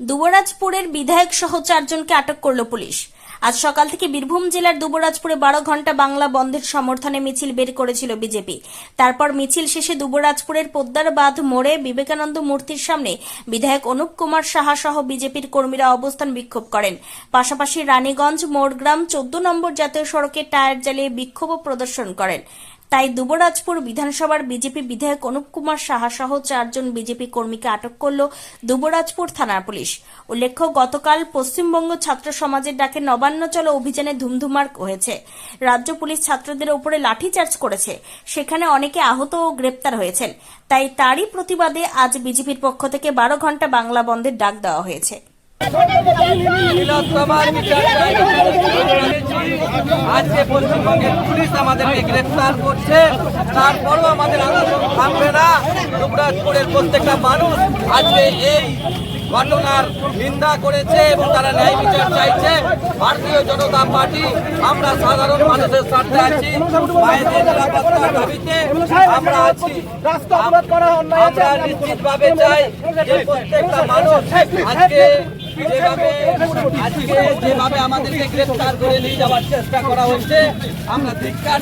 দুবরাজপুরের বিধায়ক সহ চারজনকে আটক করল পুলিশ। আজ সকাল থেকে বীরভূম জেলার দুবরাজপুরে বারো ঘণ্টা বাংলা বন্ধের সমর্থনে মিছিল বের করেছিল বিজেপি। তারপর মিছিল শেষে দুবরাজপুরের পোদ্দার বাঁধ মোড়ে বিবেকানন্দ মূর্তির সামনে বিধায়ক অনুপ কুমার সাহা সহ বিজেপির কর্মীরা অবস্থান বিক্ষোভ করেন। পাশাপাশি রানীগঞ্জ মোড়গ্রাম চোদ্দ নম্বর জাতীয় সড়কে টায়ার জ্বালিয়ে বিক্ষোভ প্রদর্শন করেন। তাই দুবরাজপুর বিধানসভার বিজেপি বিধায়ক অনুপ কুমার সাহা সহ চারজন বিজেপি কর্মীকে আটক করল দুবরাজপুর থানার পুলিশ। উল্লেখ্য, গতকাল পশ্চিমবঙ্গ ছাত্র সমাজের ডাকে নবান্ন চলো অভিযানে ধুমধুমার হয়েছে। রাজ্য পুলিশ ছাত্রদের উপরে লাঠিচার্জ করেছে। সেখানে অনেকে আহত ও গ্রেপ্তার হয়েছেন। তাই তারই প্রতিবাদে আজ বিজেপির পক্ষ থেকে বারো ঘণ্টা বাংলা বন্ধের ডাক দেওয়া হয়েছে। আজকে পশ্চিমবঙ্গের পুলিশ আমাদেরকে গ্রেফতার করছে। তারপরও আমাদের আন্দোলন থামবে না। যুবরাজপুরের প্রত্যেকটা মানুষ আজকে এই ঘটনার নিন্দা করেছে এবং তারা ন্যায় বিচার চাইছে। ভারতীয় জনতা পার্টি, আমরা সাধারণ মানুষের স্বার্থে আছি। মায়েদের নিরাপত্তার আমরা আছি। নিশ্চিতভাবে চাই যে প্রত্যেকটা মানুষ আজকে যেভাবে আজকে যেভাবে আমাদেরকে গ্রেফতার করে নিয়ে যাওয়ার চেষ্টা করা হয়েছে আমরা ধিক্কার।